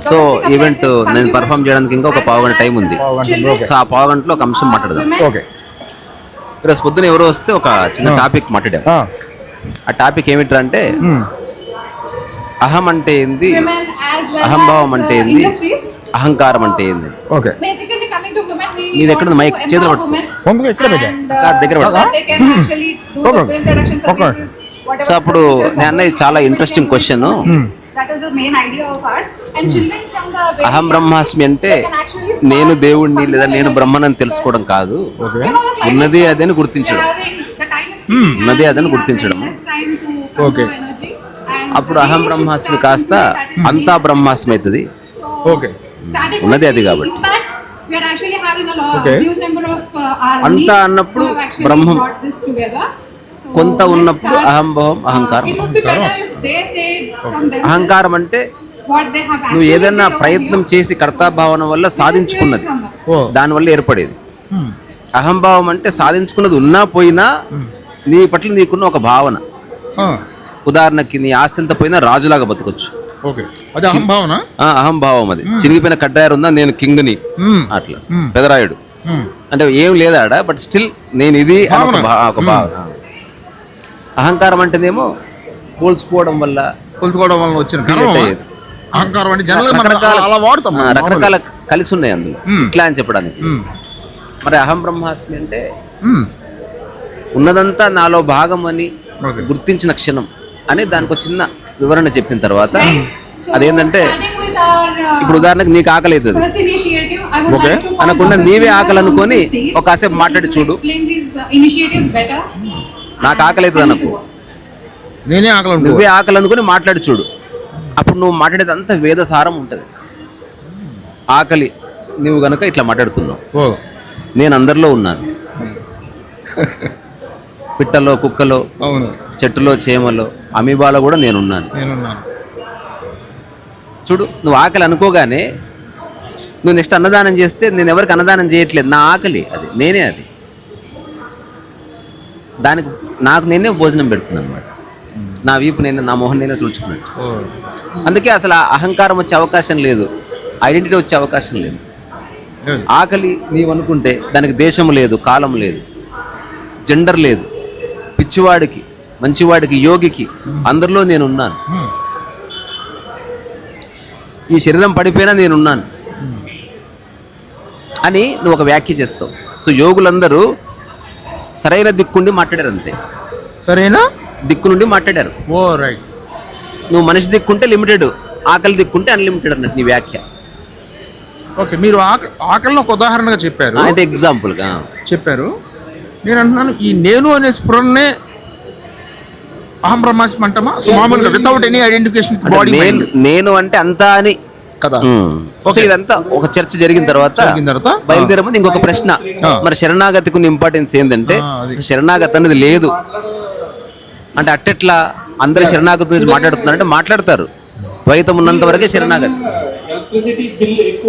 So event నేను perform చేయడానికి ఇంకా ఒక పావు గంట టైం ఉంది. సో ఆ పావు గంటలో ఒక అంశం మాట్లాడదాం. ఓకే ఈరోజు పొద్దున ఎవరో వస్తే ఒక చిన్న టాపిక్ మాట్లాడాం. ఆ, ఆ టాపిక్ ఏమిట్రా అంటే మ్, అహం అంటే ఏంది? అహంభావం అంటే uh, ఏంది. అహంకారం అంటే ఏంది? ఓకే మీది ఎక్కడ మైక్ చేతిలో uh, దగ్గర సో అప్పుడు services నేను అన్నది చాలా ఇంట్రెస్టింగ్. క్వశ్చన్ అహం బ్రహ్మాస్మి hmm. అంటే నేను దేవుణ్ణి లేదా నేను బ్రహ్మనని తెలుసుకోవడం కాదు. ఉన్నది అదే గుర్తించడం. Hmm. ఉన్నది అదని గుర్తించడం ఓకే అప్పుడు అహం బ్రహ్మాస్మి కాస్త అంతా బ్రహ్మాస్మి అవుతుంది. ఓకే ఉన్నది అది కాబట్టి. అంతా అన్నప్పుడు బ్రహ్మం కొంత ఉన్నప్పుడు. అహంభావం అహంకారం from themselves అహంకారం అంటే నువ్వు ఏదైనా ప్రయత్నం. చేసి కర్తాభావన వల్ల సాధించుకున్నది. ఓ దానివల్ల ఏర్పడేది. మ్, అహంభావం అంటే సాధించుకున్నది ఉన్నా పోయినా నీ పట్ల నీకున్న ఒక భావన. ఆ, ఉదాహరణకి నీ ఆస్తి ఎంత పోయినా రాజులాగా బతకొచ్చు. ఓకే అది అహంభావన? ఆ, అహంభావం అది. చిరిగిపోయిన కడ్డాయరు ఉందా? నేను కింగ్ని. అట్లా. పెదరాయుడు. అంటే ఏం లేదా ఆడ బట్ స్టిల్ నేను ఇది ఒక భావన. అహంకారం అంటేనేమో పోల్చుకోవడం వల్ల కొలుచుకోవడం వల్ల వచ్చిన. అహంకారం అంటే రకరకాల- అలా వాడతాం రకరకాల కలిసి ఉన్నాయి అందులో. ఇట్లా అని చెప్పడానికి. మరి అహం బ్రహ్మాస్మి అంటే ఉన్నదంతా నాలో భాగం అని ఓకే. గుర్తించిన క్షణం అని దానికి ఒక చిన్న వివరణ చెప్పిన తర్వాత అదేంటంటే uh, ఇప్పుడు ఉదాహరణకు నీకు ఆకలి అవుతుంది. call అనకుండా. నీవే ఆకలి అనుకొని ఒక కాసేపు మాట్లాడి చూడు. నాకు ఆకలి అవుతుంది అనుకో నేనే ఆకలి. నువ్వే ఆకలి అనుకుని మాట్లాడి చూడు. అప్పుడు నువ్వు మాట్లాడేది అంత వేదసారం ఉంటుంది. ఆకలి నువ్వు గనుక ఇట్లా మాట్లాడుతున్నావు. ఓ. నేను అందరిలో ఉన్నాను. పిట్టలో కుక్కలో అవును. చెట్టులో చేమలో అమీబాలో కూడా నేనున్నాను. నేనున్నాను. చూడు నువ్వు ఆకలి అనుకోగానే నువ్వు నెక్స్ట్ అన్నదానం చేస్తే నేను ఎవరికి అన్నదానం చేయట్లేదు. నా ఆకలి అది నేనే అది. దానికి నాకు నేనే భోజనం పెడుతున్నాను అనమాట నా వీపు నేను నా మొహం నేనే ఓ. అందుకే అసలు ఆ అహంకారం వచ్చే అవకాశం లేదు. ఐడెంటిటీ వచ్చే అవకాశం లేదు. ఆకలి నీవు అనుకుంటే దానికి దేశం లేదు కాలం లేదు జెండర్ లేదు. పిచ్చివాడికి మంచివాడికి యోగికి అందరిలో నేనున్నాను. ఈ శరీరం పడిపోయినా నేనున్నాను. అని నువ్వు ఒక వ్యాఖ్య చేస్తావు. సో యోగులందరూ సరైన దిక్కుండి మాట్లాడారు అంతే. సరేనా? దిక్కు నుండి మాట్లాడారు. Oh right. నువ్వు మనిషి దిక్కుంటే లిమిటెడ్ ఆకలి దిక్కుంటే అన్లిమిటెడ్ అన్నట్టు నీ వ్యాఖ్య. ఓకే మీరు ఆక ఆకలిని ఒక ఉదాహరణగా చెప్పారు. అంటే ఎగ్జాంపుల్గా చెప్పారు. నేను అంటున్నాను ఈ నేను అనే స్ఫురణనే అహం బ్రహ్మాస్మి అంటామా? సో మామూలుగా వితౌట్ ఎనీ ఐడెంటిఫికేషన్ నేను అంటే అంతా అని కదా. సో ఇదంతా ఒక చర్చ జరిగిన తర్వాత బయలుదేరే ముందు ఇంకొక ప్రశ్న. మరి శరణాగతికి ఉన్న ఇంపార్టెన్స్ ఏంటంటే. శరణాగతి అనేది లేదు. అంటే అట్టెట్లా అందరు శరణాగతి గురించి మాట్లాడుతున్నారంటే మాట్లాడతారు. ద్వైతం ఉన్నంత వరకే శరణాగతి.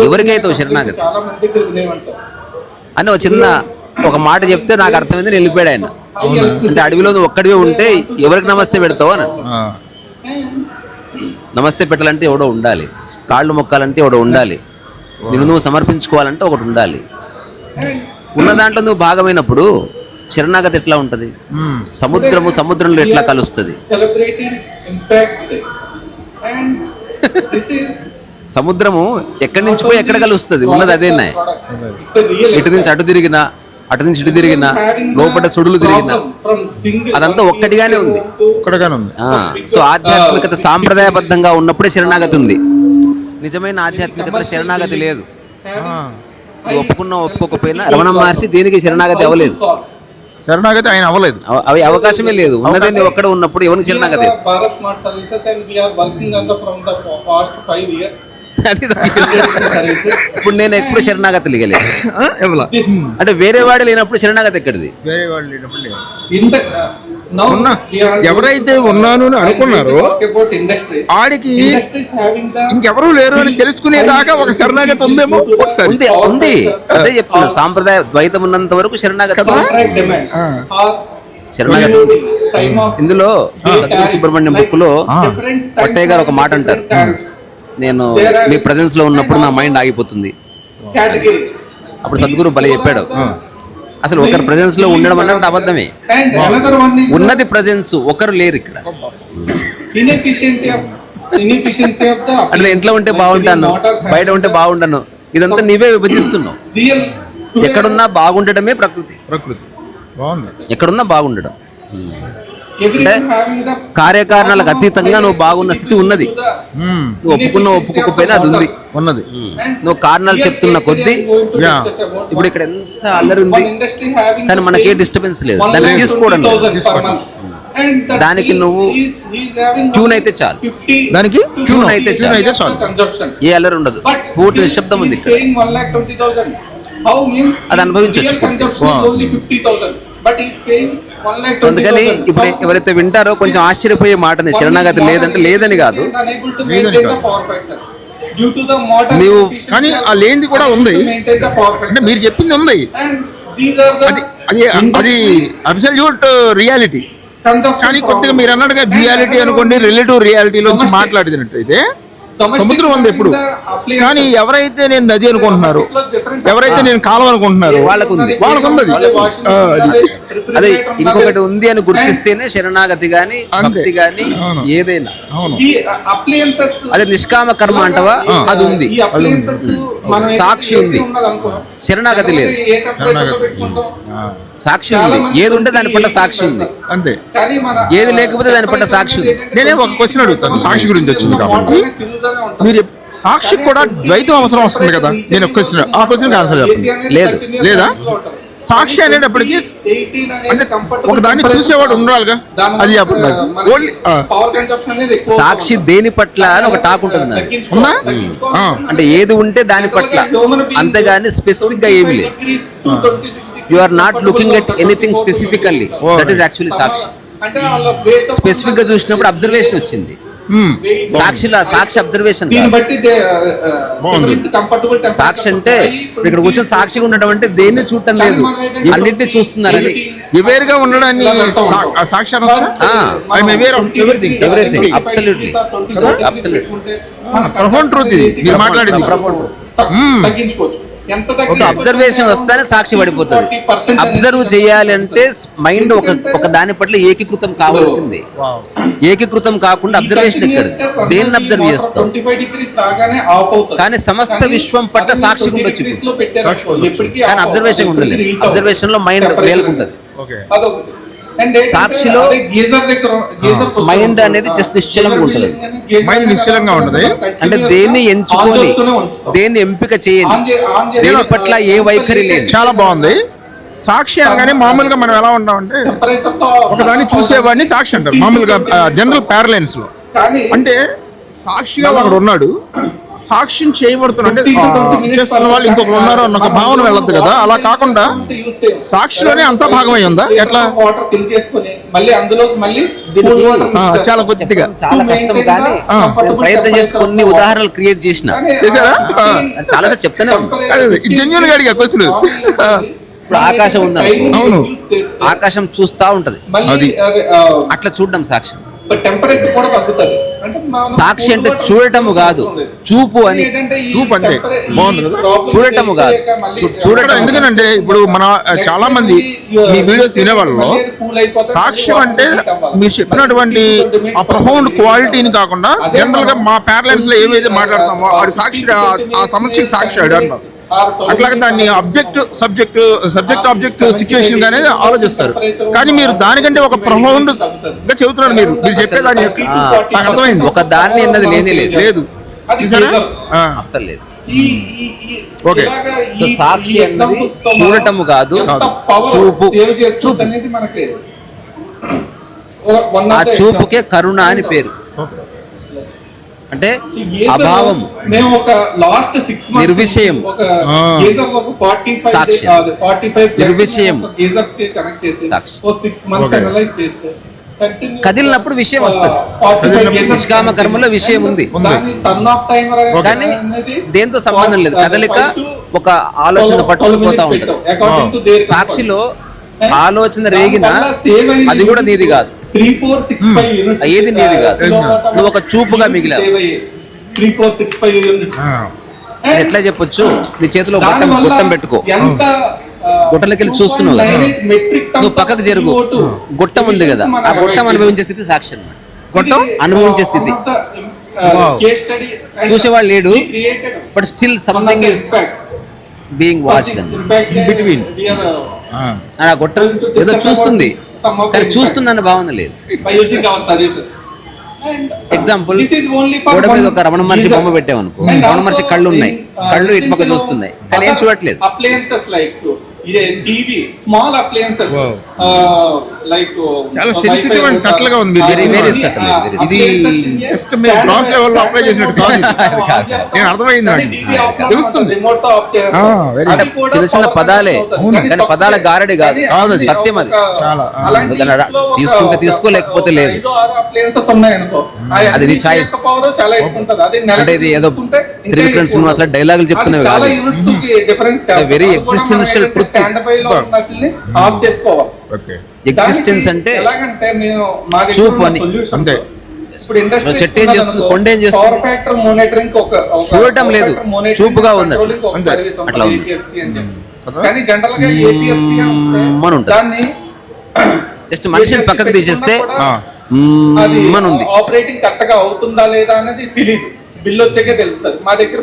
ఎవరికైతే శరణాగతి? అని ఒక చిన్న ఒక మాట చెప్తే నాకు అర్థమైంది నేను వెళ్ళిపోయాడు ఆయన. అంటే అడవిలో ఒక్కడివే ఉంటే ఎవరికి నమస్తే పెడతావు అని నమస్తే పెట్టాలంటే ఎవడో ఉండాలి. కాళ్ళు మొక్కాలంటే ఎవడో ఉండాలి. నిన్ను నువ్వు సమర్పించుకోవాలంటే ఒకటి ఉండాలి. ఉన్న దాంట్లో నువ్వు భాగమైనప్పుడు శరణాగతి ఎట్లా ఉంటుంది? సముద్రము సముద్రంలో ఎట్లా కలుస్తుంది? సముద్రము ఎక్కడి నుంచి పోయి ఎక్కడ కలుస్తుంది? ఉన్నది అదేనా ఇటు నుంచి అటు తిరిగినా అటు నుంచి ఇటు తిరిగినా లోపల సుడులు తిరిగినా అదంతా ఒక్కటిగానే ఉంది. సో ఆధ్యాత్మికత సాంప్రదాయబద్ధంగా ఉన్నప్పుడే శరణాగతి ఉంది. నిజమైన ఆధ్యాత్మికతలో శరణాగతి లేదు. ఒప్పుకున్నా ఒప్పుకోకపోయినా రమణ మహర్షి దీనికి శరణాగతి అవ్వలేదు? శరణాగతి ఆయన అవ్వలేదు. అవ- అవి అవకాశమే లేదు. ఉన్నదే నువ్వు ఒక్కడ ఉన్నప్పుడు ఎవరికి శరణాగతి? Bharat smart services and we're working on the from the past five years అది దానికి సర్వీసెస్ ఇప్పుడు నేను ఎప్పుడు శరణాగతి లిగలేదు. అంటే వేరే వాడు లేనప్పుడు శరణాగతి ఎక్కడిది? వేరే వాళ్ళు లేనప్పుడు ఎవరైతే ఉన్నాను అని అనుకున్నారో ఆడికి ఇంకెవరూ లేరు అని తెలుసుకునేదాకా ఒక శరణాగతి ఉందేమో ఒకసారి. ఉంది ఉంది. అదే చెప్తున్నా సాంప్రదాయ ద్వైతం ఉన్నంత వరకు శరణాగతి శరణాగతి ఇందులో సుబ్రహ్మణ్యం బుక్లో పట్టయ్య గారు ఒక మాట అంటారు. నేను మీ presence లో ఉన్నప్పుడు నా మైండ్ ఆగిపోతుంది. అప్పుడు సద్గురు భలే చెప్పాడు. అసలు ఒకరి presence లో ఉండడం అన్నది అబద్ధమే. ఉన్నది ప్రజెన్స్ ఒకరు లేరు ఇక్కడ. Inefficiency of inefficiency of the అంటే నేను ఇంట్లో ఉంటే. బాగుంటాను బయట ఉంటే బాగుంటాను. ఇదంతా నీవే విభజిస్తున్నావు. ఎక్కడున్నా బాగుండటమే ప్రకృతి. ప్రకృతి. బాగుంది. ఎక్కడున్నా బాగుండడం. అంటే కార్యకారణాలకు అతీతంగా నువ్వు బాగున్న స్థితి ఉన్నది. నువ్వు ఒప్పుకున్న ఒప్పుకోకపోయినా అది ఉంది ఉన్నది. Hmm. నువ్వు కారణాలు చెప్తున్న కొద్దీ ఇప్పుడు ఇక్కడ ఎంత అల్లరి ఉంది కానీ మనకి ఏ డిస్టర్బెన్స్ లేదు. దాన్ని తీసుకోవడం దానికి నువ్వు ట్యూన్ అయితే చాలు. దానికి ట్యూన్ అయితే ట్యూన్ అయితే చాలు. ఏ అల్లరి ఉండదు. పూర్తి నిశ్శబ్దం ఉంది ఇక్కడ. అది అనుభవించు అందుకని ఇప్పుడు ఎవరైతే వింటారో కొంచెం ఆశ్చర్యపోయే మాటని శరణాగతి లేదంటే లేదని కాదు. నీవు కానీ ఆ లేనిది కూడా ఉంది. అంటే మీరు చెప్పింది ఉంది. అది అది అబ్సల్యూట్ రియాలిటీ uh, కానీ కొద్దిగా మీరు అన్నట్టుగా రియాలిటీ అనుకోండి రిలేటివ్ రియాలిటీలో మాట్లాడినట్టు అయితే సముద్రం ఉంది ఎప్పుడు. కానీ ఎవరైతే నేను నది అనుకుంటున్నారు ఎవరైతే నేను కాలం అనుకుంటున్నారు వాళ్ళకు ఉంది. వాళ్ళకు ఉంది అది. ఇంకొకటి. ఉంది అని గుర్తిస్తేనే శరణాగతి గాని. భక్తి గాని. ఏదైనా అవును ఈ అప్లయన్సెస్ అదే నిష్కామ కర్మ అంటవా అది ఉంది ఈ అప్లయన్సెస్ మనం సాక్షి ఉంది. శరణాగతి లేదు సాక్షి ఉంది. ఏది ఉంటే దాని పట్ల 28 సాక్షి ఉంది. అంతే. ఏది లేకపోతే దాని పట్ల సాక్షి ఉంది. నేనే ఒక question అడుగుతాను, సాక్షి గురించి వచ్చింది కాబట్టి. మీరు సాక్షి కూడా ద్వైతం అవసరం వస్తుంది కదా? నేను ఒక క్వశ్చన్ ఆ క్వశ్చన్ ఆన్సర్ లేదు. లేదా? సాక్షి అనేటప్పటికి 18 అనేది అంటే ఒక దాన్ని చూసేవాడు ఉండాలిగా? అది ఓన్లీ ఆ, పవర్ కన్సంప్షన్ అనేది ఎక్కువ సాక్షి దేని పట్ల అని ఒక టాక్ ఉంటుంది. అంటే ఏది ఉంటే దాని పట్ల. అంతేగాని స్పెసిఫిక్గా ఏమి లేదు. You are not looking at anything specifically that is actually సాక్షి స్పెసిఫిక్గా చూసినప్పుడు అబ్జర్వేషన్ వచ్చింది. సాక్షిలో సాక్షి అబ్జర్వేషన్ బాగుంది. సాక్షి అంటే ఇక్కడ కూర్చొని సాక్షిగా ఉండడం అంటే దేన్ని చూడటం లేదు. అన్నింటినీ చూస్తున్నారని అవేర్గా ఉండడాన్ని సాక్షి everything. Absolutely. Absolutely. profound truth ఇది. మీరు మాట్లాడింది. మ్మ్. తగ్గించుకోవచ్చు. ఒక అబ్జర్వేషన్ వస్తేనే సాక్షి పడిపోతుంది. అబ్జర్వ్ చేయాలి అంటే మైండ్ ఒక ఒక దాని పట్ల ఏకీకృతం కావాల్సిందే. ఏకీకృతం కాకుండా అబ్జర్వేషన్ ఎక్కడ దేన్ని అబ్జర్వ్ చేస్తాం? కానీ సమస్త విశ్వం పట్ల సాక్షిగా ఉండొచ్చు కానీ అబ్జర్వేషన్. ఉండలేదు. అబ్జర్వేషన్లో మైండ్ Temperature సాక్షిలో మైండ్ అనేది just నిశ్చలంగా ఉంటది. మైండ్ నిశ్చలంగా ఉంటది. అంటే దేన్ని ఎంచుకొని. దేన్ని ఎంపిక చేయని ఆన్ చే- ఆన్ చేసి- దేని పట్ల ఏ వైఖరి లేదు చాలా బాగుంది సాక్షి అనగానే మామూలుగా మనం ఎలా ఉంటామంటే ఒకదాన్ని చూసేవాడిని సాక్షి అంటారు మామూలుగా జనరల్ ప్యారలైన్స్లో కానీ అంటే సాక్షిగా ఒకడు ఉన్నాడు సాక్ష్యం చేయబడుతున్నా అంటే 15 to ఆ, 20 minutes చేస్తున్న వాళ్ళు ఇంకొకరు ఉన్నారు అన్న ఒక భావన వెళ్ళదు కదా అలా కాకుండా సాక్షిలోనే అంతా భాగమై ఉందా? ఎట్లా? వాటర్ ఫిల్ చేసుకొని మళ్ళీ అందులో మళ్ళీ. చాలా కొద్దిగా ప్రయత్నం చేసి కొన్ని ఉదాహరణలు క్రియేట్ చేసిన చేశారా? చాలా సార్లు చెప్తానే గా అడిగా. ఆ. ఇప్పుడు ఆకాశం ఉందనుకో. అవును. ఆకాశం చూస్తా ఉంటది అది. అట్లా చూడడం సాక్ష్యం టెంపరేచర్ కూడా తగ్గుతుంది సాక్షి అంటే చూడటము కాదు. చూపు అని చూపు అంతే. ఈ బాగుంది కదా? చూడటము కాదు. చూడటం ఎందుకనంటే ఇప్పుడు మన చాలా మంది మీ వీడియోస్ వినేవాళ్ళలో సాక్ష్యం అంటే మీరు చెప్పినటువంటి ఆ ప్రొఫౌండ్ క్వాలిటీని కాకుండా జనరల్గా మా పేరెంట్స్లో ఏవైతే మాట్లాడతామో వాడి సాక్షి ఆ- సమస్యకి సాక్షి ఆడు అంటాం అట్లాగే దాన్ని object subject subject object situation గానే ఆలోచిస్తారు. కానీ మీరు దానికంటే ఒక ప్రొఫౌండ్గా చెబుతున్నారు మీరు. మీరు చెప్పేదాన్ని నాకు అర్థమైంది. ఒక దాన్ని అన్నది లేదు. లేదు. ఆ, అస్సలు లేదు. ఓకే. సో సాక్షి అన్నది చూడటము కాదు, చూపు. చూపు. ఆ చూపుకే. కరుణ అని పేరు. అంటే అభావం మేము ఒక లాస్ట్ సిక్స్ నిర్విషయం. ఒక ఆ. గేజర్ ఒక ఫార్టీ ఫైవ్ సాక్ష్యం. ఫార్టీ ఫైవ్ నిర్విషయం. కదిలినప్పుడు విషయం వస్తది. నిష్కామ కర్మలో. విషయం ఉంది. కానీ అనేది దేంతో సంబంధం లేదు కదలిక ఒక ఆలోచన పట్టుకుపోతా ఉంటుంది their సాక్షిలో. ఆలోచన రేగిన అది కూడా నీది కాదు three four six five units ఏది నీది కాదు. నువ్వు ఒక చూపుగా మిగిలావు. Three four six five units ఎట్లా చెప్పొచ్చు నీ చేతిలో గొట్టం గొట్టం పెట్టుకో ఎంత గుట్టలోకి వెళ్ళి చూస్తున్నావు. నువ్వు పక్కకు జరుగు గొట్టం ఉంది కదా ఆ గొట్టం అనుభవించే స్థితి సాక్షి అన్నమాట గొట్టం? అనుభవించే స్థితి. చూసేవాళ్ళు లేడు. But still something is being watch. ఆ. ఆ గొట్టం ఏదో చూస్తుంది కానీ చూస్తున్నాను భావన లేదు. ఎగ్జాంపుల్ గోడ ఒక రమణ మహర్షి బొమ్మ పెట్టాం అనుకో రమణ మహర్షి కళ్ళు ఉన్నాయి. కళ్ళు ఇటుపక్క చూస్తున్నాయి. కానీ ఏం చూడట్లేదు. Like TV small appliances. Like చాలా sensitive and subtle గా ఉంది మీరు Very, very ఇది- ఇది just మీరు gross level లో apply చేసినట్టు కాదు ఇది. నేను అర్థమైంది నాకు. తెలుస్తుంది. రిమోట్ ఆఫ్ అంటే చిన్న చిన్న పదాలే కానీ పదాల గారడి కాదు కాదు అది. సత్యం అది చాలా, తీసుకుంటే తీసుకో, లేకపోతే లేదు. అప్లయన్సెస్ ఉన్నాయనుకో అది నీ choice. చాలా ఎక్కువ ఉంటుంది అది అంటే ఇది ఏదో త్రివిక్రమ్ ఉంటుంది. డైలాగులు చెప్తున్నవి కాదు. యూనిట్స్కి స్టాండ్ బై లో ఉన్నట్లని ఆఫ్ చేసుకోవాలి ఓకే ఎగ్జిస్టెన్స్ అంటే ఎలాగంటే నేను మా చూపు అని. solutions అంతే. ఇప్పుడు ఇండస్ట్రీ చెట్టు ఏం చేస్తుంది? కొండ ఏం చేస్తుంది? పవర్ ఫ్యాక్టర్ మానిటరింగ్ ఒక ఒక చూడటం లేదు. చూపుగా ఉంది. అట్లా. కదా? కానీ జనరల్గా ఏపీఎఫ్సి మ్మ్ అని ఉంటుంది. దాన్ని జస్ట్ మనిషిని పక్కకు తీసేస్తే ఉంది ఆపరేటింగ్ కరెక్ట్గా అవుతుందా లేదా అనేది తెలియదు బిల్ వచ్చాకే తెలుస్తుంది. మా దగ్గర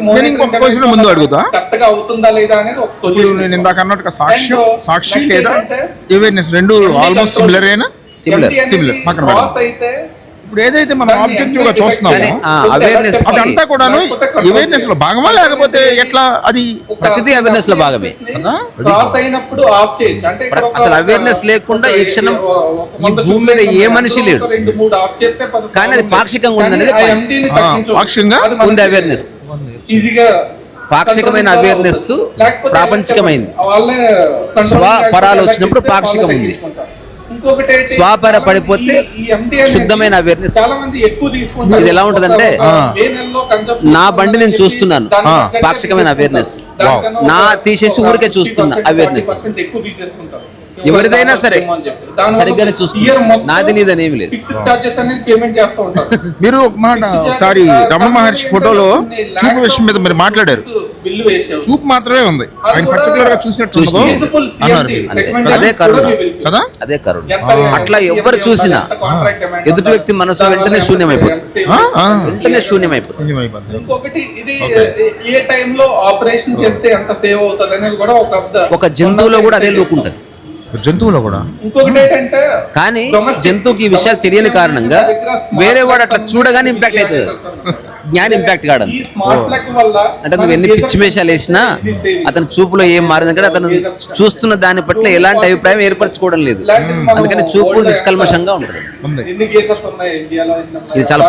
ముందు అడుగుతా? కరెక్ట్గా అవుతుందా లేదా అనేది ఒక సొల్యూషన్ నేను ఇందాక అన్నట్టుగా And, uh, సాక్షి లేదా? అవేర్నెస్ రెండు ఆల్మోస్ట్ సిమిలర్ అయినా Similar, similar. పక్కన అయితే ఇప్పుడు ఏదైతే మనం ఆబ్జెక్టివ్గా చూస్తున్నామో కి- అదంతా కూడాను అవేర్నెస్లో భాగమా లేకపోతే ఎట్లా అది ప్రతిదీ awareness లో భాగమే. కదా? క్రాస్ అయినప్పుడు ఆఫ్ చేయొచ్చు అంటే అసలు awareness లేకుండా ఈ క్షణం భూమి మీద ఏ మనిషి లేడు. రెండు మూడు ఆఫ్ చేస్తే కానీ అది. పాక్షికంగా ఉందనేది. పాక్షికంగా ఉంది awareness. ఈజీగా పాక్షికమైన. లేకపోతే ప్రాపంచికమైంది. స్వపరాలు లేకపోతే వచ్చినప్పుడు పాక్షికం ఉంది. స్వాపర పడిపోతే శుద్ధమైన awareness. చాలా మంది ఎక్కువ తీసుకుంటారు ఇది ఎలా ఉంటదంటే, నా బండి నేను చూస్తున్నాను. పాక్షికమైన. దానికన్నా నా తీసేసి 50% ఊరికే చూస్తున్నా 40% awareness. ఎక్కువ తీసేసుకుంటారు ఎవరిదైనా సరే సరిగ్గానే చూస్తున్నా. year మొత్తం నాది నీదని ఏమీ లేదు. ఫిక్స్డ్ చార్జెస్ అనేది పేమెంట్ చేస్తూ ఉంటారు మీరు ఒక మాట ఒకసారి రమణ మహర్షి ఫోటోలో చూపు విషయం మీద మీరు మాట్లాడారు బిల్లు వేసావు చూపు మాత్రమే ఉంది. ఆయన పర్టికులర్గా చూసినట్టు అదే కరుణ. కదా? అదే కరుణ అట్లా ఉండాలి, చూసినా ఎదుటి వ్యక్తి మనసు వెంటనే శూన్యమైపోతుంది. వెంటనే శూన్యమైపోతుంది. ఇంకొకటి ఇది ఏ టైంలో ఆపరేషన్ చేస్తే ఎంత సేవ్ అవుతుంది అనేది కూడా ఒక ఒక జంతువులో కూడా అదే లుక్ ఉంటుంది. జంతువులో కూడా? ఇంకొకటి ఏంటంటే కానీ జంతువుకి ఈ విషయాలు తెలియని కారణంగా వేరే వాడు అట్లా చూడగానే ఇంపాక్ట్ అవుతుంది. జ్ఞానం ఇంపాక్ట్ కాడు ఈ స్మార్ట్ ప్లగ్ వల్ల అంటే నువ్వు ఎన్ని పిచ్చి వేషాలు వేసినా. అతని చూపులో ఏం మారింది అంటే అతను చూస్తున్న దాని పట్ల ఎలాంటి అభిప్రాయం ఏర్పరచుకోవడం లేదు. మనం అందుకని చూపు నిష్కల్మషంగా ఉంటుంది? ఇది చాలా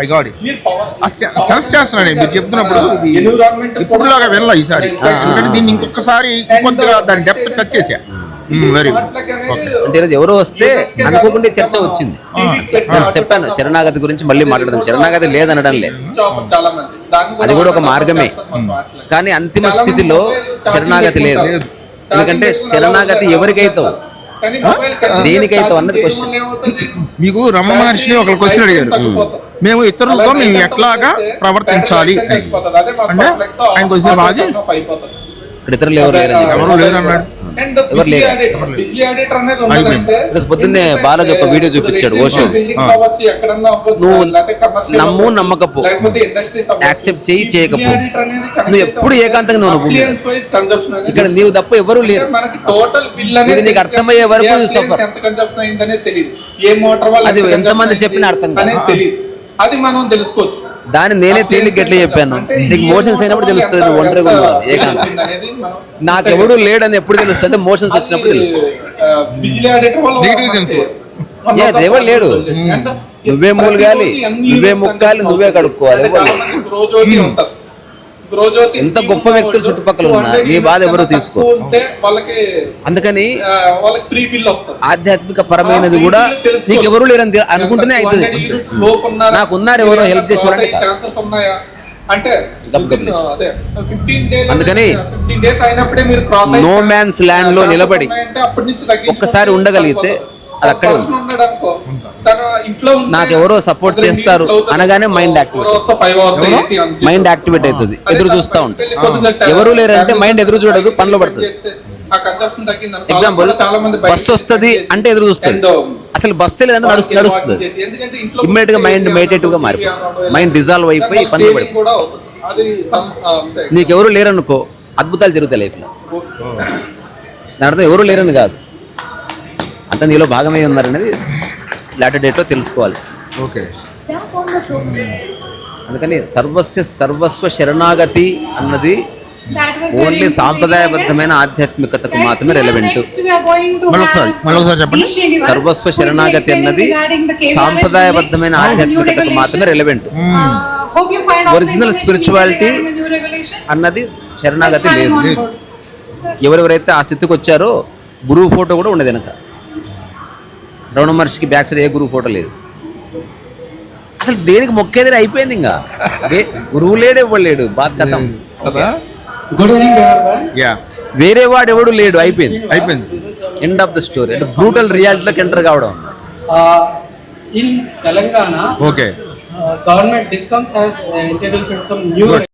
ఐ గాడ్ మీరు power- సెన్స్ చేస్తున్నాడు మీరు చెప్తున్నప్పుడు ఇప్పుడులాగా వినలా ఈసారి. ఎందుకంటే దీన్ని ఇంకొకసారి ఇంకొంతగా దాని డెప్త్ టచ్ చేసా. వెరీ plug అనేది అంటే ఈరోజు ఎవరో వస్తే అనుకోకుండా చర్చ వచ్చింది. నేను చెప్పాను శరణాగతి గురించి మళ్ళీ మాట్లాడదాం. శరణాగతి లేదనడం లేదు. అది కూడా ఒక మార్గమే. కానీ అంతిమ స్థితిలో శరణాగతి లేదు. ఎందుకంటే శరణాగతి ఎవరికైతావు దేనికైతావు charging అన్నది ఏమవుతుంది? మీకు రమణ మహర్షి ఒక క్వశ్చన్ అడిగారు. మేము ఇతరులతో మేము ఎట్లాగా ప్రవర్తించాలి? అంటే ఆయన కొంచెం బాగా-. ఇక్కడ ఇతరులు ఎవరు చెప్పాడు. ఎవరు లేరు అన్నాడు. పొద్దున్నే బాలాజీ ఒక వీడియో చూపించాడు, ఓషో. నువ్వు నమ్ము, నమ్మకపో. ఈ busy చేయకపో. నువ్వు ఎప్పుడు ఏకాంతంగా నువ్వు ఇక్కడ నీవు తప్ప ఎవరు లేరు. టోటల్ బిల్ అనేది ఇది నీకు అర్థమయ్యే కానీ వరకు కన్సంప్షన్ అయిందనేది తెలియదు. ఏ మోటార్ వల్ల అది ఎంత ఎంతమంది చెప్పినా అర్థం కాదు. అనేది తెలియదు. అది మనం తెలుసుకోవచ్చు. దాన్ని నేనే తేలిక ఎట్లా చెప్పాను? నీకు మోషన్స్ అయినప్పుడు తెలుస్తుంది నువ్వు ఒంటరిగా ఎంత ఉన్నావు నాకెవడు లేడని ఎప్పుడు తెలుస్తుంది మోషన్స్ వచ్చినప్పుడు తెలుస్తుంది. దేవుడు లేడు. నువ్వే మూలగాలి, నువ్వే ముక్కాలి, నువ్వే కడుక్కోవాలి. ఉంటారు. గ్రోజ్యోతి ఎంత గొప్ప వ్యక్తులు చుట్టుపక్కల ఉన్నా, నీ బాధ ఎవరు తీసుకో. వాళ్ళకి అందుకని వాళ్ళకి ఫ్రీ బిల్ వస్తుంది ఆధ్యాత్మిక పరమైనది కూడా నీకు ఎవరు లేరని అనుకుంటేనే అవుతుంది నాకు ఉన్నారు ఎవరో help చేసే వాళ్ళంటే కాదు. ఛాన్సెస్ ఉన్నాయా అంటే గబ్ గబ్ లేచి. అదే 15 డేస్ అందుకని 15 డేస్ అయినప్పుడే మీరు క్రాస్ No man's land లో నిలబడి ఒక్కసారి ఉండగలిగితే. అది అక్కడే నాకు ఎవరో రెండు చేస్తారు. అనగానే ఎవరో? On చేసి. మైండ్ యాక్టివేట్ అవుతుంది. ఎదురు చూస్తూ ఉంటుంది ఎవరు లేరంటే మైండ్ ఎదురు చూడదు పనిలో పడుతుంది. ఎగ్జాంపుల్ బస్సు వస్తుంది అంటే ఎదురు చూస్తుంది అసలు బస్సు లేదంటే నడుస్తు నడుస్తుంది. ఇమ్మీడియట్గా మైండ్ మెడిటేటివ్గా అన్నప్పుడు మైండ్ డిజాల్వ్ అయిపోయి దానివల్ల పని saving పడుతుంది. నీకెవరు లేరనుకో అద్భుతాలు జరుగుతాయి లైఫ్లో దాని అర్థం ఎవరు లేరని కాదు. మొత్తం దీనిలో భాగమై ఉన్నారనేది లాటర్ డేట్లో తెలుసుకోవాలి. ఓకే. అందుకని సర్వస్వ సర్వస్వ శరణాగతి అన్నది ఓన్లీ సాంప్రదాయబద్ధమైన ఆధ్యాత్మికతకు మాత్రమే రెలవెంట్ సర్వస్వ శరణాగతి అన్నది సాంప్రదాయబద్ధమైన ఆధ్యాత్మికతకు మాత్రమే రెలవెంట్ ఒరిజినల్ స్పిరిచువాలిటీ అన్నది శరణాగతి లేదు. ఎవరెవరైతే ఆ స్థితికి వచ్చారో గురువు ఫోటో కూడా ఉండదు వెనక. రమణ మహర్షికి బ్యాక్ సైడ్ ఏ గురువు ఫోటో లేదు. అసలు దేనికి మొక్కేదని అయిపోయింది ఇంకా? గురువు లేడు ఎవడు లేడు? బాధ గతం కదా? Good evening, everyone. యా వేరే వాడు ఎవడు లేడు అయిపోయింది. అయిపోయింది. ఎండ్ ఆఫ్ ద స్టోరీ అంటే బ్రూటల్ రియాలిటీలోకి ఎంటర్ కావడం. In Telangana, okay discoms has uh, introduced some new